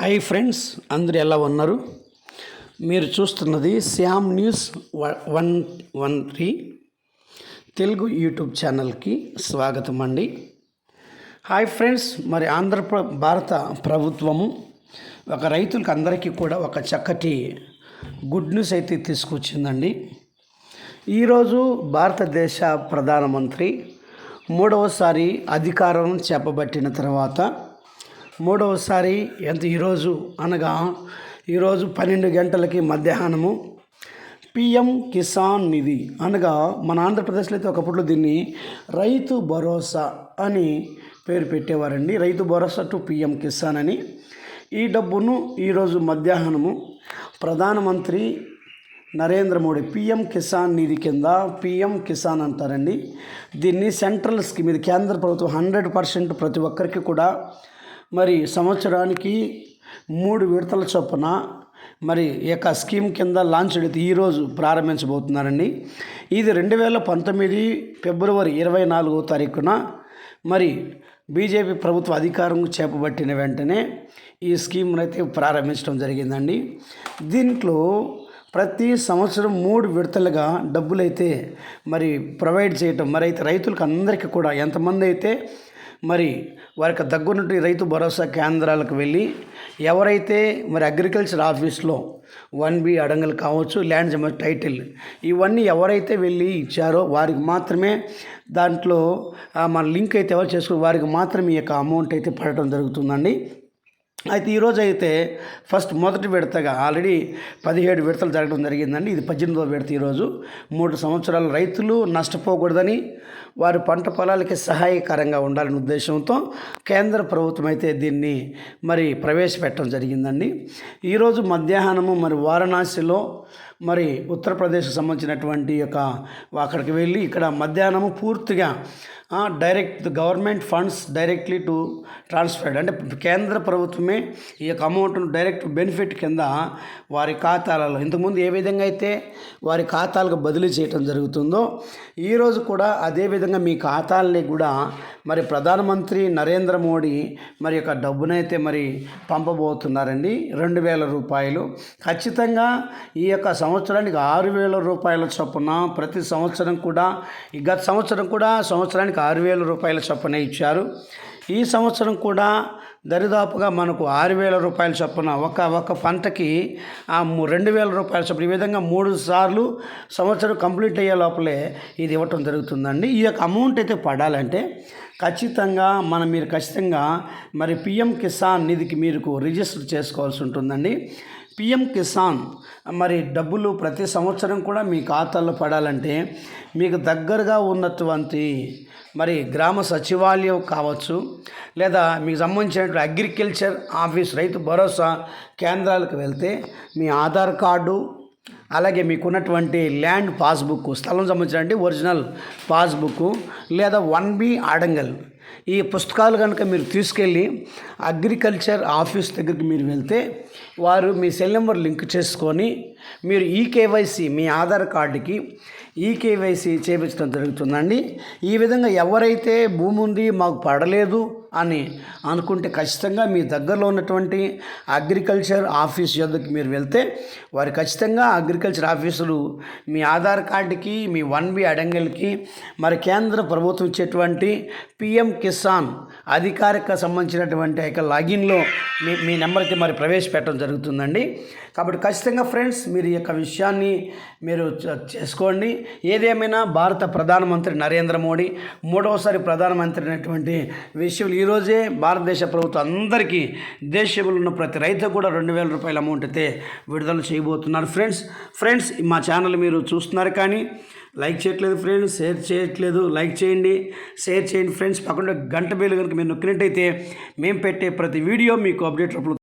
Hi friends అందరు ఎలా ఉన్నారు? మీరు చూస్తున్నది Shyam news one one three Telugu YouTube ఛానల్కి స్వాగతం అండి. హాయ్ ఫ్రెండ్స్ మరి ఆంధ్రప్ర భారత ప్రభుత్వము ఒక రైతులకు అందరికీ కూడా ఒక చక్కటి గుడ్ న్యూస్ అయితే తీసుకొచ్చిందండి. ఈరోజు భారతదేశ ప్రధానమంత్రి మూడవసారి అధికారం చేపబట్టిన తర్వాత మూడవసారి ఎంత ఈరోజు అనగా ఈరోజు పన్నెండు గంటలకి మధ్యాహ్నము. పిఎం కిసాన్ నిధి అనగా మన ఆంధ్రప్రదేశ్లో అయితే ఒకప్పుడు దీన్ని రైతు భరోసా అని పేరు పెట్టేవారండి. రైతు భరోసా టు పిఎం కిసాన్ అని. ఈ డబ్బును ఈరోజు మధ్యాహ్నము ప్రధానమంత్రి నరేంద్ర మోడీ పిఎం కిసాన్ నిధి కింద పిఎం కిసాన్ అంటారండి. దీన్ని సెంట్రల్ స్కీమ్ ఇది కేంద్ర ప్రభుత్వం హండ్రెడ్ పర్సెంట్ ప్రతి ఒక్కరికి కూడా మరి సంవత్సరానికి మూడు విడతల చొప్పున మరి ఈ యొక్క స్కీమ్ కింద లాంచ్ ఈరోజు ప్రారంభించబోతున్నారండి. ఇది రెండు వేల పంతొమ్మిది ఫిబ్రవరి ఇరవై నాలుగో తారీఖున మరి బీజేపీ ప్రభుత్వ అధికారం చేపబట్టిన వెంటనే ఈ స్కీమ్ను అయితే ప్రారంభించడం జరిగిందండి. దీంట్లో ప్రతి సంవత్సరం మూడు విడతలుగా డబ్బులైతే మరి ప్రొవైడ్ చేయటం మరి అయితే రైతులకు అందరికీ కూడా ఎంతమంది అయితే మరి వారికి దగ్గరుండి రైతు భరోసా కేంద్రాలకు వెళ్ళి ఎవరైతే మరి అగ్రికల్చర్ ఆఫీస్లో వన్ బి అడంగలు కావచ్చు ల్యాండ్ జమ టైటిల్ ఇవన్నీ ఎవరైతే వెళ్ళి ఇచ్చారో వారికి మాత్రమే దాంట్లో మన లింక్ అయితే ఎవరు చేసుకుని వారికి మాత్రమే ఈ యొక్క అమౌంట్ అయితే పడటం జరుగుతుందండి. అయితే ఈరోజు అయితే ఫస్ట్ మొదటి విడతగా ఆల్రెడీ పదిహేడు విడతలు జరగడం జరిగిందండి. ఇది పద్దెనిమిదవ విడత ఈరోజు. మూడు సంవత్సరాలు రైతులు నష్టపోకూడదని వారి పంట పొలాలకి సహాయకరంగా ఉండాలనే ఉద్దేశంతో కేంద్ర ప్రభుత్వం అయితే దీన్ని మరి ప్రవేశపెట్టడం జరిగిందండి. ఈరోజు మధ్యాహ్నము మరి వారణాసిలో మరి ఉత్తరప్రదేశ్కి సంబంధించినటువంటి యొక్క అక్కడికి వెళ్ళి ఇక్కడ మధ్యాహ్నము పూర్తిగా direct government funds directly to transferred. అంటే కేంద్ర ప్రభుత్వమే ఈ యొక్క అమౌంట్ను డైరెక్ట్ బెనిఫిట్ కింద వారి ఖాతాలలో ఇంతకుముందు ఏ విధంగా అయితే వారి ఖాతాలకు బదిలీ చేయటం జరుగుతుందో ఈరోజు కూడా అదే విధంగా మీ ఖాతాలని కూడా మరి ప్రధానమంత్రి నరేంద్ర మోడీ మరి యొక్క డబ్బునైతే మరి పంపబోతున్నారండి రెండు వేల రూపాయలు. ఖచ్చితంగా ఈ యొక్క సంవత్సరానికి ఆరు వేల రూపాయల చొప్పున ప్రతి సంవత్సరం కూడా గత సంవత్సరం కూడా సంవత్సరానికి ఆరు వేల రూపాయల చొప్పున ఇచ్చారు. ఈ సంవత్సరం కూడా దరిదాపుగా మనకు ఆరు వేల రూపాయల చొప్పున ఒక ఒక పంటకి ఆ రెండు వేల రూపాయల చొప్పున ఈ విధంగా మూడు సార్లు సంవత్సరం కంప్లీట్ అయ్యే లోపలే ఇది ఇవ్వటం జరుగుతుందండి. ఈ యొక్క అమౌంట్ అయితే పడాలంటే ఖచ్చితంగా మనం మీరు ఖచ్చితంగా మరి పిఎం కిసాన్ నిధికి మీరు రిజిస్టర్ చేసుకోవాల్సి ఉంటుందండి. పిఎం కిసాన్ మరి డబ్బులు ప్రతి సంవత్సరం కూడా మీ ఖాతాలో పడాలంటే మీకు దగ్గరగా ఉన్నటువంటి మరి గ్రామ సచివాలయం కావచ్చు లేదా మీకు సంబంధించినటువంటి అగ్రికల్చర్ ఆఫీస్ రైతు భరోసా కేంద్రాలకు వెళ్తే మీ ఆధార్ కార్డు అలాగే మీకున్నటువంటి ల్యాండ్ పాస్బుక్ స్థలం సంబంధించినటువంటి ఒరిజినల్ పాస్బుక్ లేదా వన్ బి ఆడంగల్. ఈ పుస్తకాలు కనుక మీరు తీసుకెళ్ళి అగ్రికల్చర్ ఆఫీస్ దగ్గరికి మీరు వెళ్తే వారు మీ సెల్ నెంబర్ లింక్ చేసుకొని మీరు ఈ కేవైసీ మీ ఆధార్ కార్డుకి ఈ కేవైసీ చేయించడం జరుగుతుందండి. ఈ విధంగా ఎవరైతే భూమి ఉంది మాకు పడలేదు అని అనుకుంటే ఖచ్చితంగా మీ దగ్గరలో ఉన్నటువంటి అగ్రికల్చర్ ఆఫీస్ యొద్దకు మీరు వెళ్తే వారు ఖచ్చితంగా అగ్రికల్చర్ ఆఫీసులు మీ ఆధార్ కార్డుకి మీ వన్ బి అడంగల్కి మరి కేంద్ర ప్రభుత్వం ఇచ్చేటువంటి పిఎం కిసాన్ అధికారిక సంబంధించినటువంటి యొక్క లాగిన్లో మీ మీ నెంబర్కి మరి ప్రవేశపెట్టడం జరుగుతుందండి. కాబట్టి ఖచ్చితంగా ఫ్రెండ్స్ మీరు ఈ యొక్క విషయాన్ని మీరు చేసుకోండి. ఏదేమైనా భారత ప్రధానమంత్రి నరేంద్ర మోడీ మూడవసారి ప్రధానమంత్రి అయినటువంటి విషయంలో ఈరోజే భారతదేశ ప్రభుత్వం అందరికీ దేశంలో ఉన్న ప్రతి రైతు కూడా రెండు వేల రూపాయల అమౌంట్ అయితే విడుదల చేయబోతున్నారు. ఫ్రెండ్స్ ఫ్రెండ్స్ మా ఛానల్ మీరు చూస్తున్నారు కానీ లైక్ చేయట్లేదు ఫ్రెండ్స్ షేర్ చేయట్లేదు లైక్ చేయండి షేర్ చేయండి. ఫ్రెండ్స్ పక్కన గంట బేలు కనుక మీరు నొక్కినట్టయితే మేము పెట్టే ప్రతి వీడియో మీకు అప్డేట్ అప్పుడు